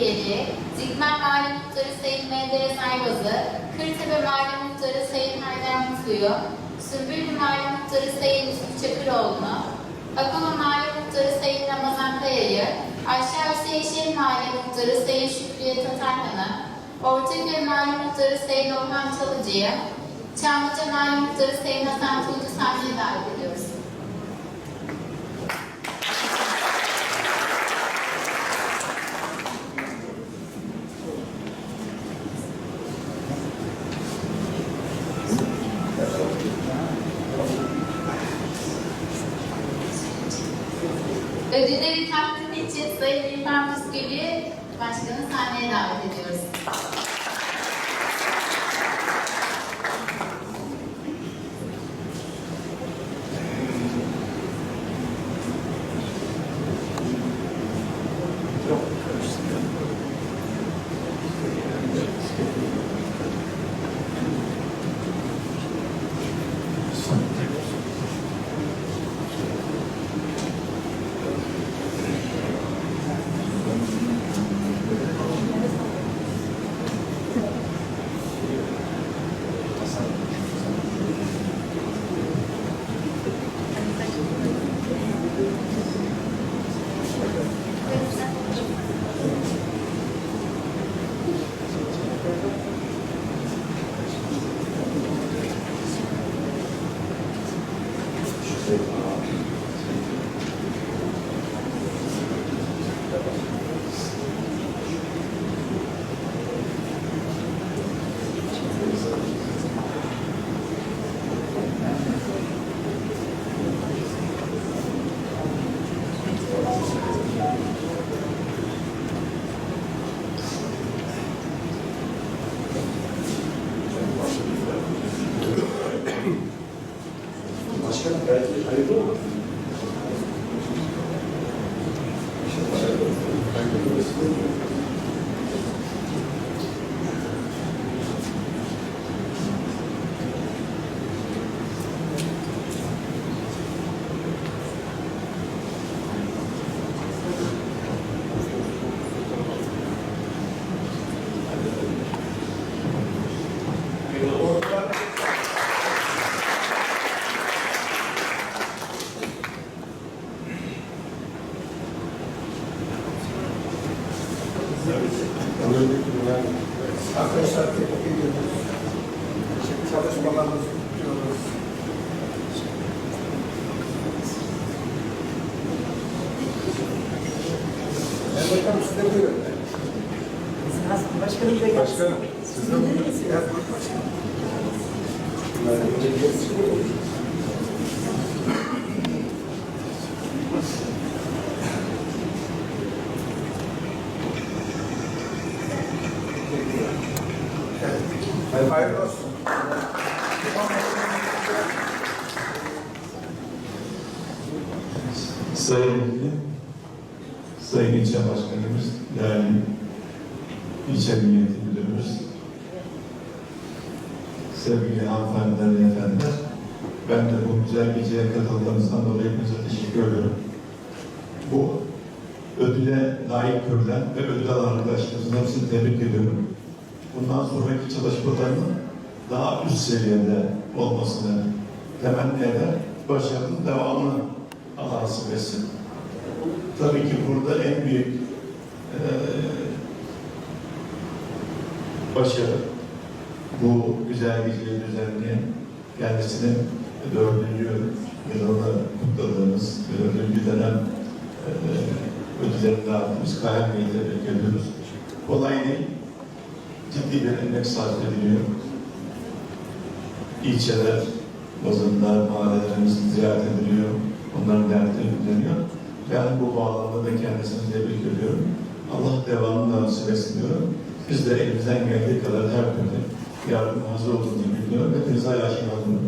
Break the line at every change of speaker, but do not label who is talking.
Tokiyeli, Zikmen Mahalle Muhtarı Sayın Menderes Ayvaz'ı, Kırtepe Mahalle Muhtarı Sayın Haydar Mutlu'yu, Sümbüllü Mahalle Muhtarı Sayın Yusuf Çakıroğlu'nu, Akoma Mahalle Muhtarı Sayın Ramazan Kaya'yı, Aşağı Hüseyinşehir Mahalle Muhtarı Sayın Şükriye Tatarhan'ı, Ortaköy Mahalle Muhtarı Sayın Orhan Çalıcı'yı, Çamlıca Mahalle Muhtarı Sayın Hasan Tuğcu sahneye davet ediyoruz. Ödülleri takdim için Sayın İrfan Püskül'ü Başkanı sahneye davet ediyoruz.
Arkadaşlar tebrik ediyoruz. Çalışmalarınızı kutluyoruz. Ben bakalım size buyurun.
Başkanım da gelsin.
Başkanım, siz de buyurun. Evet, buyurun başkanım.
Sayın Vekilim, Sayın İlçe Başkanımız, değerli İlçe Müdürümüz, sevgili hanımefendiler ve efendiler, ben de bu güzel geceye katıldığınızdan dolayı hepinize teşekkür ediyorum. Bu ödüle layık görülen ve ödül alan arkadaşlarımızın hepsini tebrik ediyorum. Bundan sonraki çalışmalarının daha üst seviyede olmasını temenni eder, başarının devamını Allah nasip etsin. Tabii ki burada en büyük eee başarı bu güzel geceyi düzenleyen kendisinin dördüncü yılını kutladığımız dördüncü dönem eee ödüllerini dağıttığımız Kaya Bey'i tebrik ediyoruz. Kolay değil. Ciddi bir emek sarf ediliyor. İlçeler bazında mahallelerimiz ziyaret ediliyor. Onların dertleri dinleniyor. Ben bu bağlamda da kendisini tebrik ediyorum. Allah devamını nasip etsin diyorum. Biz de elimizden geldiği kadar her türlü yardım hazır olduğunu biliyorum. Hepinize yaşlı oldum.